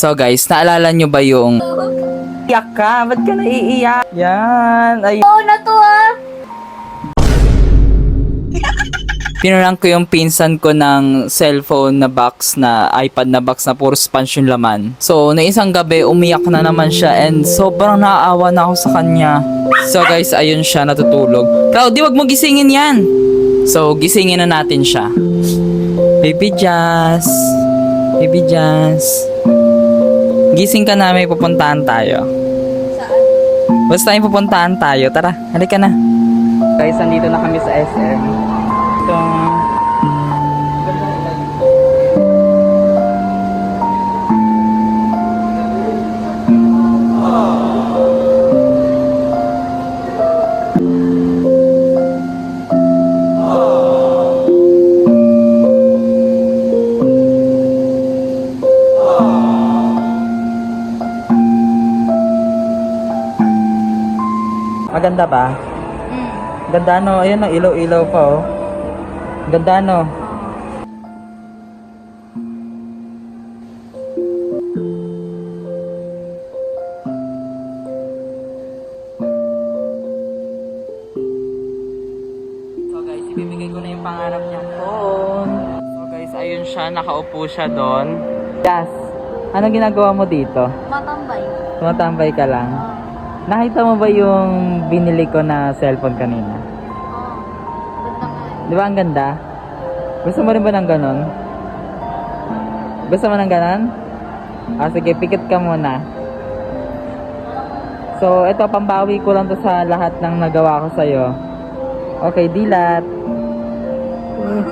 So guys, naalala nyo ba yung Iyak ka? Ba't ka naiiyak? Yan, ay Oo na to ah. Pinarang ko yung pinsan ko ng cellphone na box na iPad na box na puro sponge yung laman. So, na isang gabi, umiyak na naman siya and sobrang naaawa na ako sa kanya. So guys, ayun siya natutulog. Cloudy, wag mo gisingin yan! So, gisingin na natin siya. Baby Jazz. Baby Jazz. Gising ka na, may pupuntahan tayo. Saan? Basta may pupuntahan tayo. Tara, halika na. Guys, andito na kami sa SM. Ito. Maganda ba? Mm. Ganda no, ayun ang ilaw-ilaw pa oh. Ganda no. So guys, ibibigay ko na yung pangarap niyang phone. So guys, ayun siya, nakaupo siya doon. Yes. Ano ginagawa mo dito? Matambay. Tumatambay ka lang. Nakita mo ba yung binili ko na cellphone kanina? Eh. Di ba ang ganda? Gusto mo rin ba ng ganon? Gusto mo ng ganon? Ah, sige, pikit ka muna. So, ito, pambawi ko lang to sa lahat ng nagawa ko sa'yo. Okay, dilat. Eh,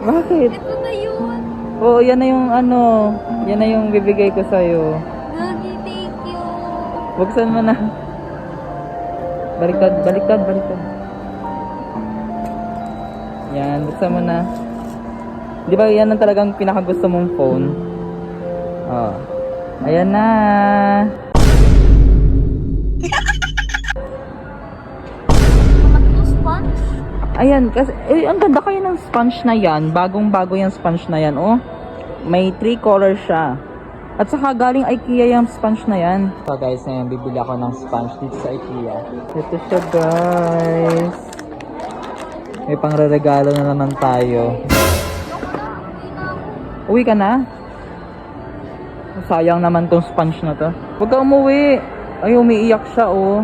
Bakit? Ito na yun. Oo, yan na yung ano, yan na yung bibigay ko sa'yo. Buksan mo na. Baliktad, baliktad, baliktad. Yan, buksan mo na. Di ba yan ang talagang pinakagusto mong phone? Oh. Ayan na. Ayan, kasi, eh, ang ganda kayo ng sponge na yan. Bagong-bago yung sponge na yan, oh. May three colors siya. At saka galing IKEA yung sponge na yan. So guys, ngayon bibili ako ng sponge dito sa IKEA. Ito siya guys. May pangre-regalo na naman tayo. Uwi ka na? Sayang naman tong sponge na to. Huwag ka umuwi. Ay, umiiyak siya oh.